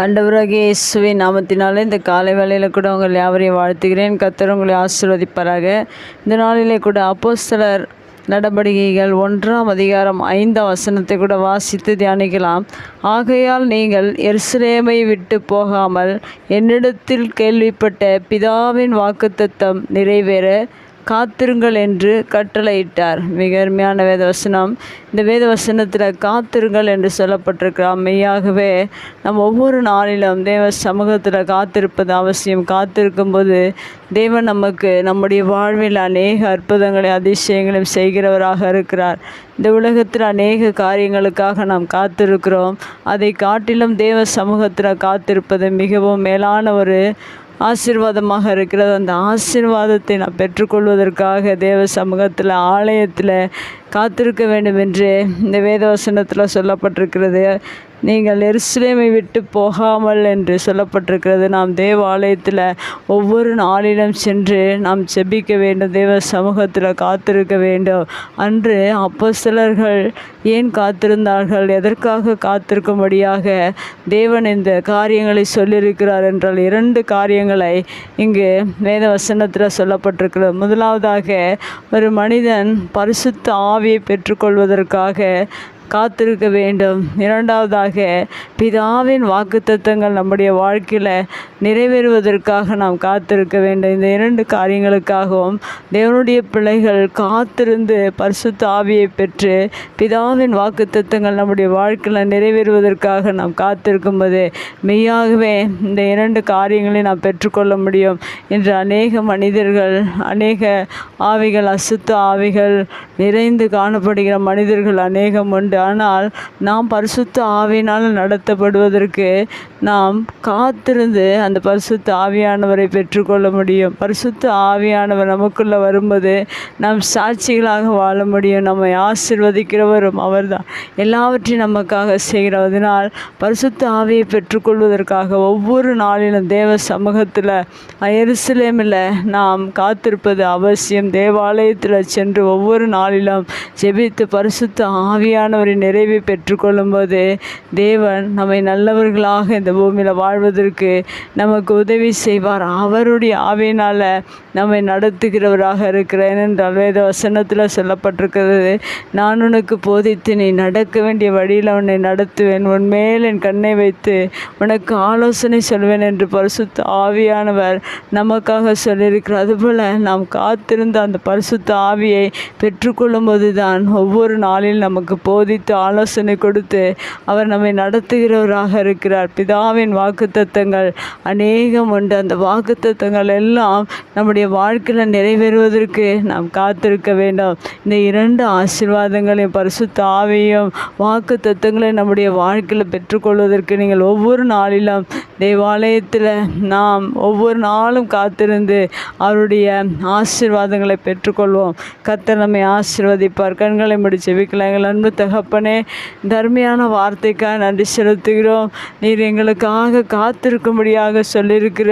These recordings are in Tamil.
ஆண்டவராகிய இயேசுவின் நாமத்தினாலே இந்த காலை வேளையில் கூட உங்கள் யாவரையும் வாழ்த்துகிறேன். கத்தர் உங்களை ஆசீர்வதிப்பாராக. இந்த நாளிலே கூட அப்போஸ்தலர் நடவடிக்கைகள் ஒன்றாம் அதிகாரம் ஐந்தாம் வசனத்தை கூட வாசித்து தியானிக்கலாம். ஆகையால் நீங்கள் எருசலேமை விட்டு போகாமல் என்னிடத்தில் கேள்விப்பட்ட பிதாவின் வாக்குத்தத்தம் நிறைவேற. காத்திருங்கள் என்று கட்டளையிட்டார். மிக அருமையான வேதவசனம். இந்த வேதவசனத்தில் காத்திருங்கள் என்று சொல்லப்பட்டிருக்கிறார் மெய்யாகவே நம் ஒவ்வொரு நாளிலும் தேவ சமூகத்தில் காத்திருப்பது அவசியம். காத்திருக்கும்போது தேவன் நமக்கு நம்முடைய வாழ்வில் அநேக அற்புதங்களையும் அதிசயங்களையும் செய்கிறவராக இருக்கிறார். இந்த உலகத்தில் அநேக காரியங்களுக்காக நாம் காத்திருக்கிறோம். அதை காட்டிலும் தேவ சமூகத்தில் காத்திருப்பது மிகவும் மேலான ஒரு ஆசீர்வாதமாக இருக்கிறது. அந்த ஆசீர்வாதத்தை நான் பெற்றுக்கொள்வதற்காக தேவ சமூகத்தில் ஆலயத்தில் காத்திருக்க வேண்டும் என்று இந்த வேதவசனத்தில் சொல்லப்பட்டிருக்கிறது. நீங்கள் எருசலேமை விட்டு போகாமல் என்று சொல்லப்பட்டிருக்கிறது. நாம் தேவ ஆலயத்தில் ஒவ்வொரு நாளிலும் சென்று நாம் செபிக்க வேண்டும். தேவ சமூகத்தில் காத்திருக்க வேண்டும். அன்று அப்போ சிலர்கள் ஏன் காத்திருந்தார்கள்? எதற்காக காத்திருக்கும்படியாக தேவன் இந்த காரியங்களை சொல்லியிருக்கிறார் என்றால் இரண்டு காரியங்களை இங்கு வேத வசனத்தில் சொல்லப்பட்டிருக்கிறது. முதலாவதாக ஒரு மனிதன் பரிசுத்த ஆவியை பெற்றுக்கொள்வதற்காக காத்திருக்க வேண்டும். இரண்டாவதாக பிதாவின் வாக்குத்தத்தங்கள் நம்முடைய வாழ்க்கையில் நிறைவேறுவதற்காக நாம் காத்திருக்க வேண்டும். இந்த இரண்டு காரியங்களுக்காகவும் தேவனுடைய பிள்ளைகள் காத்திருந்து பரிசுத்த ஆவியை பெற்று பிதாவின் வாக்குத்தத்தங்கள் நம்முடைய வாழ்க்கையில் நிறைவேறுவதற்காக நாம் காத்திருக்கும்போது மெய்யாகவே இந்த இரண்டு காரியங்களை நாம் பெற்றுக்கொள்ள முடியும் இன்று அநேக மனிதர்கள் அநேக ஆவிகள் அசுத்த ஆவிகள் நிறைந்து காணப்படுகிற மனிதர்கள் அநேகம் உண்டு. ஆனால் நாம் பரிசுத்த ஆவியினால் நடத்தப்படுவதற்கு நாம் காத்திருந்து அந்த பரிசுத்த ஆவியானவரை பெற்றுக்கொள்ள முடியும். பரிசுத்த ஆவியானவர் நமக்குள்ளே வரும்போது நாம் சாட்சிகளாக வாழ முடியும். நம்மை ஆசிர்வதிக்கிறவரும் அவர்தான். எல்லாவற்றையும் நமக்காக செய்கிறோம் அதனால் பரிசுத்த ஆவியை பெற்றுக்கொள்வதற்காக ஒவ்வொரு நாளிலும் தேவ சமூகத்தில் எருசலேமில் நாம் காத்திருப்பது அவசியம். தேவாலயத்தில் சென்று ஒவ்வொரு நாளிலும் ஜெபித்து பரிசுத்த ஆவியானவரின் நிறைவை பெற்றுக்கொள்ளும்போது தேவன் நம்மை நல்லவர்களாக இந்த பூமியில் வாழ்வதற்கு நமக்கு உதவி செய்வார். அவருடைய ஆவியினால் நம்மை நடத்துகிறவராக இருக்கிறேன் என்றால் வேத வசனத்தில் சொல்லப்பட்டிருக்கிறது நான் உனக்கு போதித்து நீ நடக்க வேண்டிய வழியில் உன்னை நடத்துவேன். உன் மேல் என் கண்ணை வைத்து உனக்கு ஆலோசனை சொல்வேன் என்று பரிசுத்த ஆவியானவர் நமக்காக சொல்லியிருக்கிறார். அதுபோல் நாம் காத்திருந்த அந்த பரிசுத்த ஆவியை பெற்றுக்கொள்ளும்போது தான் ஒவ்வொரு நாளில் நமக்கு போதி போதித்து ஆலோசனை கொடுத்து அவர் நம்மை நடத்துகிறவராக இருக்கிறார். பிதாவின் வாக்குத்தத்தங்கள் அநேகம் உண்டு. அந்த வாக்குத்தத்தங்கள் எல்லாம் நம்முடைய வாழ்க்கையில் நிறைவேறுவதற்கு நாம் காத்திருக்க வேண்டும். இந்த இரண்டு ஆசீர்வாதங்களையும் பரிசு தாவையும் வாக்கு தத்துவங்களை நம்முடைய வாழ்க்கையில் பெற்றுக்கொள்வதற்கு நீங்கள் ஒவ்வொரு நாளிலும் தேவாலயத்தில் நாம் ஒவ்வொரு நாளும் காத்திருந்து அவருடைய ஆசீர்வாதங்களை பெற்றுக்கொள்வோம். கத்தர் நம்மை ஆசீர்வதிப்பார். கண்களை முடிச்சு செவிக்கலாம் எங்கள் அன்பு தகப்பனே தர்மையான வார்த்தைக்காக நன்றி செலுத்துகிறோம். நீர் எங்களுக்காக காத்திருக்கும்படியாக சொல்லியிருக்கிற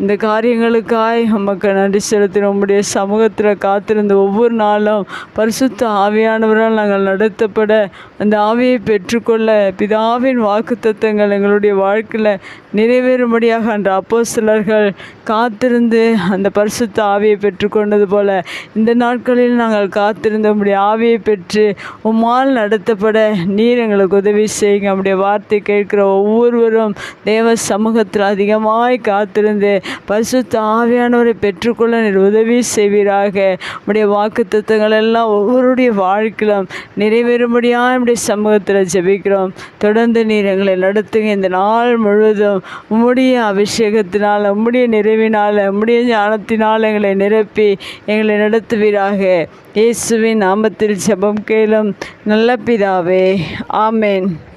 இந்த காரியங்களுக்காய் நமக்கு நன்றி செலுத்துகிறோம். உம்முடைய சமூகத்தில் காத்திருந்த ஒவ்வொரு நாளும் பரிசுத்த ஆவியானவரால் நாங்கள் நடத்தப்பட அந்த ஆவியை பெற்றுக்கொள்ள பிதாவின் வாக்குத்தத்தங்கள் எங்களுடைய வாழ்க்கையில் நிறைவேறும்படியாக அன்று அப்போ சிலர்கள் காத்திருந்து அந்த பரிசுத்த ஆவியை பெற்றுக்கொண்டது போல இந்த நாட்களில் நாங்கள் காத்திருந்த உம்முடைய ஆவியை பெற்று உம்மால் நடத்த நடத்தப்பட நீர் எங்களுக்கு உதவி செய்யுங்க. நம்முடைய வார்த்தை கேட்கிற ஒவ்வொருவரும் தேவ சமூகத்தில் அதிகமாய் காத்திருந்து பரிசுத்த ஆவியானவரை பெற்றுக்கொள்ள நீர் உதவி செய்வீராக. நம்முடைய வாக்கு தத்துவங்கள் எல்லாம் ஒவ்வொருடைய வாழ்க்கையிலும் நிறைவேறும்படியாக நம்முடைய சமூகத்தில் ஜெபிக்கிறோம். தொடர்ந்து நீர் எங்களை நடத்துங்க. இந்த நாள் முழுவதும் உம்முடைய அபிஷேகத்தினால் உம்முடைய நிறைவினால் உம்முடைய ஞானத்தினால் எங்களை நிரப்பி எங்களை நடத்துவீராக. இயேசுவின் நாமத்தில் ஜெபம் கேளும். நல்ல Amen.